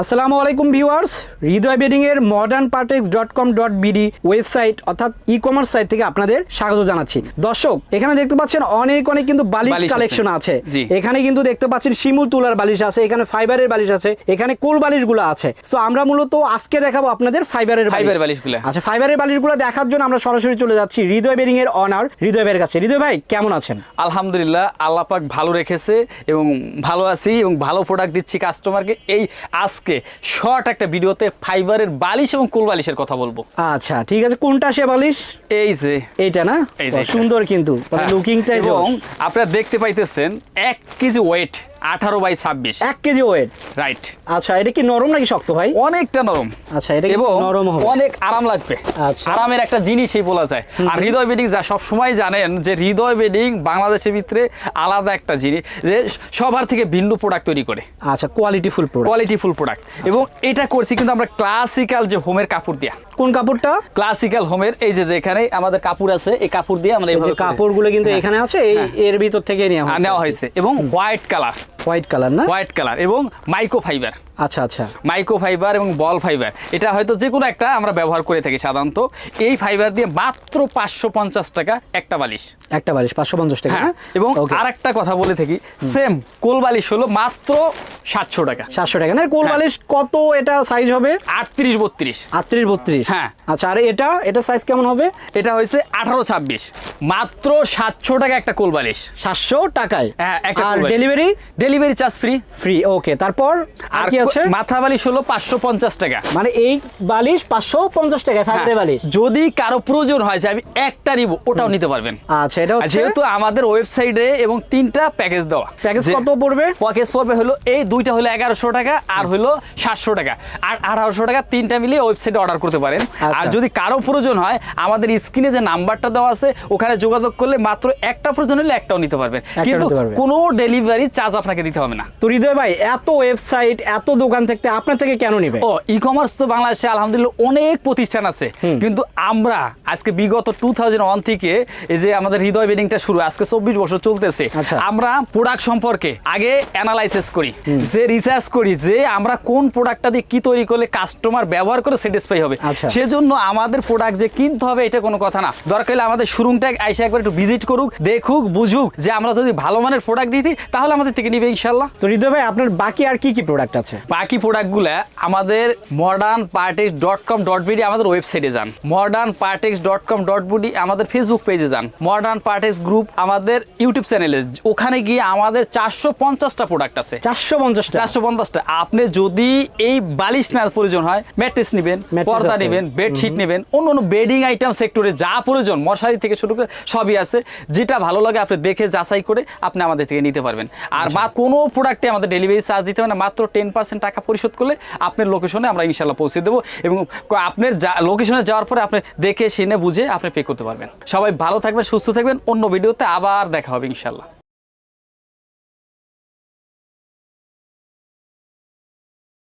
আসসালামু আলাইকুম viewers Hridoy bedding এর modern Partex dot com dot BD website অর্থাৎ ই কমার্স সাইট থেকে আপনাদের স্বাগত জানাচ্ছি। দর্শক এখানে দেখতে পাচ্ছেন অনেক অনেক কিন্তু বালিশ বালিশ কালেকশন আছে। এখানে কিন্তু দেখতে পাচ্ছেন শিমুল তুলার বালিশ আছে এখানে ফাইবারের বালিশ আছে এখানে কোল বালিশগুলো আছে। তো আমরা মূলত আজকে দেখাবো আপনাদের ফাইবারের ফাইবার বালিশগুলা। আচ্ছা ফাইবারের বালিশগুলো দেখার জন্য আমরা সরাসরি চলে যাচ্ছি হৃদয় বেডিং এর অনার হৃদয় ভাইয়ের কাছে। হৃদয় ভাই কেমন আছেন? আলহামদুলিল্লাহ আল্লাহ পাক ভালো রেখেছে এবং ভালো আছি এবং ভালো প্রোডাক্ট দিচ্ছি কাস্টমারকে এই আজকে শর্ট একটা ভিডিওতে ফাইবারের বালিশ এবং কুল বালিশের কথা বলব। আচ্ছা ঠিক আছে কোনটা সে বালিশ? এই যে। এইটা না। সুন্দর কিন্তু লুকিংটা লুকিংটাই এবং আপনারা দেখতে পাইতেছেন এক কেজি ওয়েট আঠারো বাই ছাব্বিশ। এক কেজি ওয়েট রাইট আচ্ছা এটা কি নরম নাকি শক্ত ভাই? অনেকটা নরম। আচ্ছা এটা এবং নরম হবে। অনেক আরাম লাগবে। আচ্ছা। আরামের একটা জিনিসই বলা যায়। আর হৃদয় বেডিং যা সব সময় জানেন যে হৃদয় বেডিং বাংলাদেশের ভিতরে আলাদা একটা জিনিস যে সবার থেকে ভিন্ন প্রোডাক্ট তৈরি করে। আচ্ছা quality full product quality full product এবং এটা করছি কিন্তু আমরা ক্লাসিক্যাল যে হোমের কাপড় দিয়া। কোন কাপড়টা? ক্লাসিক্যাল হোমের এই যে যেখানে আমাদের কাপড় আছে এই কাপড় দিয়ে আমরা এই যে কাপড়গুলো কিন্তু হ্যাঁ, এখানে আছে এই হ্যাঁ। এর ভিতর থেকে নেওয়া নেওয়া হয়েছে। এবং হোয়াইট কালার হোয়াইট কালার না? হোয়াইট কালার এবং মাইক্রো ফাইবার আচ্ছা আচ্ছা। মাইক্রো ফাইবার এবং বল ফাইবার। এটা হয়তো যে কোনো একটা আমরা ব্যবহার করে থাকি সাধারণত। এই ফাইবার দিয়ে মাত্র পাঁচশো পঞ্চাশ টাকা একটা বালিশ। একটা বালিশ পাঁচশো পঞ্চাশ টাকা হ্যাঁ এবং আর একটা কথা বলে থাকি সেম কোল বালিশ হলো মাত্র সাতশো টাকা। সাতশো টাকা। না কোল হ্যাঁ। বালিশ কত এটা সাইজ হবে? আটত্রিশ বত্রিশ আটত্রিশ বত্রিশ হ্যাঁ। আচ্ছা আর এটা এটা সাইজ কেমন হবে? এটা হয়েছে আঠারো ছাব্বিশ মাত্র সাতশো টাকা একটা কোল বালিশ। সাতশো টাকায়। হ্যাঁ, আর delivery delivery charge free free okay তারপর আর কি আছে? মাথা বালিশ হলো পাঁচশো পঞ্চাশ টাকা। মানে এই বালিশ পাঁচশো পঞ্চাশ ফাইবারের হ্যাঁ, বালিশ? যদি কারও প্রয়োজন হয় যে আমি একটা নিব ওটাও নিতে পারবেন। আচ্ছা এটা যেহেতু আমাদের ওয়েবসাইটে এবং তিনটা প্যাকেজ দেওয়া প্যাকেজ কত পড়বে? প্যাকেজ পড়বে হলো এই দুইটা হলো এগারোশো টাকা আর হলো সাতশো টাকা। আর আঠারোশো টাকা তিনটা মিলিয়ে ওয়েবসাইটে অর্ডার করতে পারেন। আচ্ছা। আর যদি কারও প্রয়োজন হয় আমাদের স্ক্রিনে যে নাম্বারটা দেওয়া আছে ওখানে যোগাযোগ করলে মাত্র একটা প্রয়োজন হলে একটাও নিতে পারবেন। কিন্তু কোনো ডেলিভারি চার্জ আপনাকে দিতে হবে না। তো হৃদয় ভাই এত ওয়েবসাইট এত দোকান থাকতে আপনার থেকে কেন নিবে? ও ই কমার্স তো বাংলাদেশে আলহামদুলিল্লাহ অনেক প্রতিষ্ঠান আছে। কিন্তু আমরা আজকে বিগত টু থেকে এই যে আমাদের হৃদয় বেডিংটা শুরু আজকে চব্বিশ বছর চলতেছে। আচ্ছা। আমরা প্রোডাক্ট সম্পর্কে আগে অ্যানালাইসিস করি যে রিসার্চ করি যে আমরা কোন প্রোডাক্টটা দিয়ে কি তৈরি করলে কাস্টমার ব্যবহার করে স্যাটিসফাই হবে। আচ্ছা। সেজন্য আমাদের প্রোডাক্ট যে কিনতে হবে এটা কোনো কথা না। দরকার হলে আমাদের শোরুমটা আইসে একবার একটু ভিজিট করুক দেখুক বুঝুক যে আমরা যদি ভালো মানের প্রোডাক্ট দিই তাহলে আমাদের থেকে নিবে ইনশাল্লাহ তো হৃদয় ভাই আপনার বাকি আর কি কি প্রোডাক্ট আছে? বাকি প্রোডাক্টগুলো আমাদের modern Partex dot com dot BD আমাদের ওয়েবসাইটে যান। Modern Partex dot com dot BD আমাদের ফেসবুক পেজে যান। মডার্ন পার্টেক্স গ্রুপ আমাদের ইউটিউব চ্যানেলে ওখানে গিয়ে আমাদের চারশো পঞ্চাশটা প্রোডাক্ট আছে। চারশো পঞ্চাশ চারশো পঞ্চাশটা। আপনি যদি এই বালিশ নেওয়ার প্রয়োজন হয় ম্যাট্রেস নেবেন পর্দা নেবেন বেডশিট নেবেন অন্য অন্য বেডিং আইটেম সেক্টরে যা প্রয়োজন মশারি থেকে শুরু করে সবই আছে। যেটা ভালো লাগে আপনি দেখে যাচাই করে আপনি আমাদের থেকে নিতে পারবেন। আর আচ্ছা। বা কোনো প্রোডাক্টে আমাদের ডেলিভারি চার্জ দিতে হবে না মাত্র টেন পার্সেন্ট টাকা পরিশোধ করলে আপনার লোকেশনে আমরা ইনশাল্লাহ পৌঁছে দেবো এবং আপনার যা লোকেশনে যাওয়ার পরে আপনি দেখে, শুনে, বুঝে আপনি পে করতে পারবেন। সবাই ভালো থাকবেন, সুস্থ থাকবেন। অন্য ভিডিওতে আবার দেখা হবে ইনশাল্লাহ